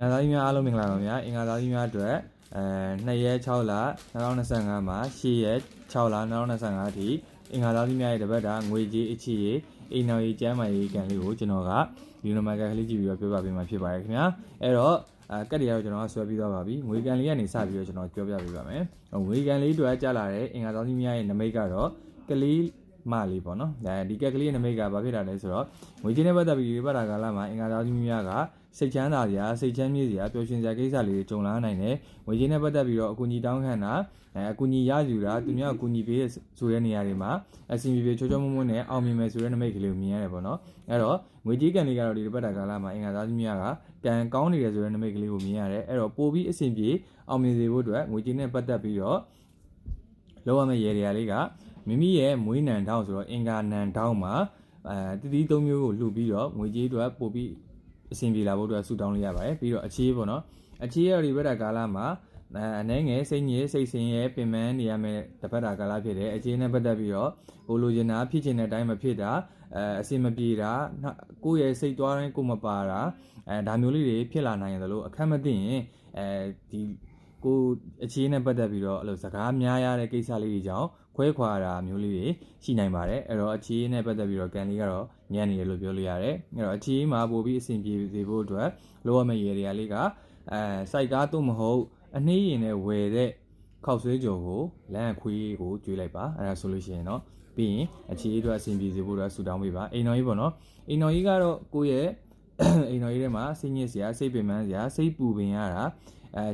အင်္ဂါသားကြီးများအားလုံးမင်္ဂလာပါဗျာအင်္ဂါသားကြီးများအတွက်အဲ2ရက်6လ2025မှာ10ရက်6လ2025အထိအင်္ဂါသားကြီးများရဲ့တပတ်တာငွေကြေးအချစ်ရေးအိမ်တော်ရေးကျမ်းမာရေးကံလေးကိုကျွန်တော်ကဒီလိုမှကကလေးကြည့်ပြီးတော့ပြောပြပေးမှာဖြစ်ပါတယ်ခင်ဗျာအဲ့တော့အဲကတ်တရားကိုကျွန်တော်ကဆွဲပြီးသွားပါပြီငွေကံလေးကနေစပြီးတော့ကျွန်တော်ပြောပြပေးပါမယ်ငွေကံလေးအတွက်ကြာလာတဲ့အင်္ဂါသားကြီးများရဲ့နမိတ်ကတော့ကလေး မလေးပေါ့နော်အဲဒီကက်ကလေးရဲ့နမိတ်ကဘာဖြစ်တာလဲဆိုတော့ငွေကြေးနဲ့ပတ်သက်ပြီးဒီပတ်တာကာလမှာအင်္ဂါသားကြီးများကစိတ်ချမ်းသာစရာစိတ်ချမ်းမြေ့စရာပျော်ရွှင်စရာကိစ္စလေးတွေကြုံလာနိုင်တယ်ငွေကြေးနဲ့ပတ်သက်ပြီးတော့အကူအညီတောင်းခံတာအဲအကူအညီရယူတာသူများအကူအညီပေးတဲ့ဆိုတဲ့နေရာတွေမှာအစီအပြေပြေချိုးချိုးမွမွနဲ့အောင်မြင်မယ်ဆိုတဲ့နမိတ်ကလေးကိုမြင်ရတယ်ပေါ့နော်အဲ့တော့ငွေကြေးကံလေးကတော့ဒီပတ်တာကာလမှာအင်္ဂါသားကြီးများကကံကောင်းနေတယ်ဆိုတဲ့နမိတ်ကလေးကိုမြင်ရတယ်အဲ့တော့ပို့ပြီးအဆင်ပြေအောင်မြင်စေဖို့အတွက်ငွေကြေးနဲ့ပတ်သက်ပြီးတော့လောက်ရမယ့်ရေတွေကလေးက မိမိရဲ့မွေးနံတောင်းဆိုတော့အင်္ဂါနံတောင်းမှာအဲတတိသုံးမျိုးကိုလှူပြီးတော့ငွေကြေးအတွက်ပို့ပြီးအဆင်ပြေလာဖို့အတွက်ဆူတောင်းလိုက်ရပါတယ်ပြီးတော့အခြေးပေါ့နော်အခြေးရဒီဘက်တာကာလမှာအဲအနေငယ်စိတ်ညစ်စိတ်ဆင်းရဲပင်ပန်းနေရမယ့်တစ်ပတ်တာကာလဖြစ်တယ်အခြေးနဲ့ပတ်သက်ပြီးတော့ကိုလိုချင်တာဖြစ်ချင်တဲ့အတိုင်းမဖြစ်တာအဲအဆင်မပြေတာနောက်ကိုယ့်ရဲ့စိတ်သွားတိုင်းကိုယ်မပါတာအဲဒါမျိုးလေးတွေဖြစ်လာနိုင်တယ်လို့အခက်မသိရင်အဲဒီ ကိုအခြေအနေနဲ့ပတ်သက်ပြီးတော့အဲ့လိုစကားများရတဲ့ကိစ္စလေးတွေကြောင့်ခွဲခွာတာမျိုးလေးတွေရှိနိုင်ပါတယ်အဲ့တော့အခြေအနေနဲ့ပတ်သက်ပြီးတော့ကန်လေးကတော့ညံ့နေတယ်လို့ပြောလို့ရတယ်အဲ့တော့အခြေအနေမှာပို့ပြီးအဆင်ပြေစေဖို့အတွက်လိုရမယ့်ရေတွေကလေးကအဲစိုက်ကားသို့မဟုတ်အနှေးရင်နဲ့ဝယ်တဲ့ခောက်ဆွဲကြော်ကိုလမ်းခွေးကိုကျွေးလိုက်ပါအဲ့ဒါဆိုလို့ရှိရင်တော့ပြီးရင်အခြေအနေအတွက်အဆင်ပြေစေဖို့အတွက်ဆူတောင်းပေးပါအိမ်တော်ကြီးပေါ့နော်အိမ်တော်ကြီးကတော့ကိုယ့်ရဲ့ အိမ်တော်ကြီးထဲမှာစိတ်ညစ်စရာစိတ်ပင်ပန်းစရာစိတ်ပူပင်ရတာအဲ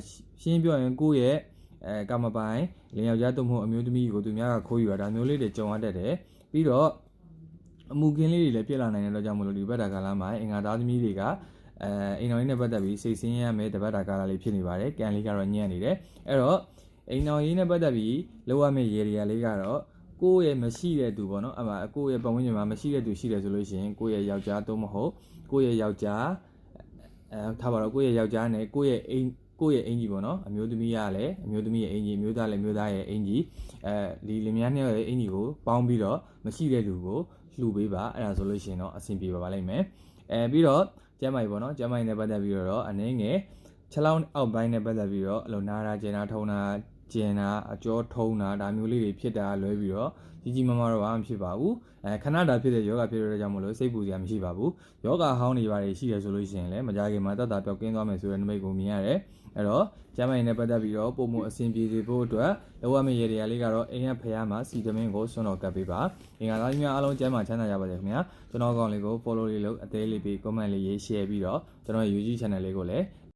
ရှင်းပြောရင်ကိုယ့်ရဲ့အဲကာမပိုင်လင်ယောက်ျားသို့မဟုတ်အမျိုးသမီးကိုသူများကခိုးယူတာဒါမျိုးလေးတွေကြုံရတတ်တယ်ပြီးတော့အမှုကင်းလေးတွေလည်းပြစ်လာနိုင်တဲ့တော့ကြောင့်မလို့ဒီဘက်တာကာလမှာအင်္ဂါသားသမီးတွေကအဲအိမ်တော်ကြီးနဲ့ပတ်သက်ပြီးစိတ်ဆင်းရဲရမယ်တပတ်တာကာလလေးဖြစ်နေပါတယ်ကံလေးကတော့ညံ့နေတယ်အဲ့တော့အိမ်တော်ကြီးနဲ့ပတ်သက်ပြီးလောက်ရမယ့်ရေတွေကလေးကတော့ ကိုယ့်ရဲ့မရှိတဲ့သူပေါ့နော်အမှကိုယ့်ရဲ့ပတ်ဝန်းကျင်မှာမရှိတဲ့သူရှိတယ်ဆိုလို့ရှိရင်ကိုယ့်ရဲ့ယောက်ျားသို့မဟုတ်ကိုယ့်ရဲ့ယောက်ျားအဲထားပါတော့ကိုယ့်ရဲ့ယောက်ျားနဲ့ကိုယ့်ရဲ့အိမ်ကိုယ့်ရဲ့အင်ကြီးပေါ့နော်အမျိုးသမီးရလည်းအမျိုးသမီးရဲ့အင်ကြီးအမျိုးသားလည်းအမျိုးသားရဲ့အင်ကြီးအဲဒီလင်မယားနှစ်ယောက်ရဲ့အင်ကြီးကိုပေါင်းပြီးတော့မရှိတဲ့လူကိုလှူပေးပါအဲ့ဒါဆိုလို့ရှိရင်တော့အဆင်ပြေပါပါလိမ့်မယ်အဲပြီးတော့ကျမ်းမိုင်ပေါ့နော်ကျမ်းမိုင်နဲ့ပတ်သက်ပြီးတော့အနေငယ်6လောင်းအောက်ပိုင်းနဲ့ပတ်သက်ပြီးတော့အလိုနာတာကျင်တာထုံတာ ကျင်တာအကျော်ထုံတာဒါမျိုးလေးတွေဖြစ်တာလွဲပြီးတော့ကြီးကြီးမားမားတော့ဘာမှဖြစ်ပါဘူးအဲခဏတာဖြစ်တဲ့ယောဂဖြစ်တဲ့ကြောင့်မလို့စိတ်ပူစရာမရှိပါဘူးယောဂဟောင်းနေပါတယ်ရှိတယ်ဆိုလို့ရှိရင်လည်းမကြခင်မှာတတ်တာပျောက်ကင်းသွားမယ်ဆိုတဲ့နမိတ်ကိုမြင်ရတယ်အဲ့တော့ကျမ်းမိုင်နဲ့ပတ်သက်ပြီးတော့ပုံမှုအဆင်ပြေစေဖို့အတွက်လောရမယ့်ရေတွေကလေးကတော့အိမ်ရဖျားမှာစီသမင်းကိုဆွမ်းတော်ကပ်ပေးပါအင်္ဂါသားကြီးများအားလုံးကျမ်းမှာချမ်းသာကြပါစေခင်ဗျာကျွန်တော်ကောင်လေးကို follow လေးလုပ်အသေးလေးပြီး comment လေးရေး share ပြီးတော့ကျွန်တော်ရဲ့ YouTube channel လေးကိုလည်း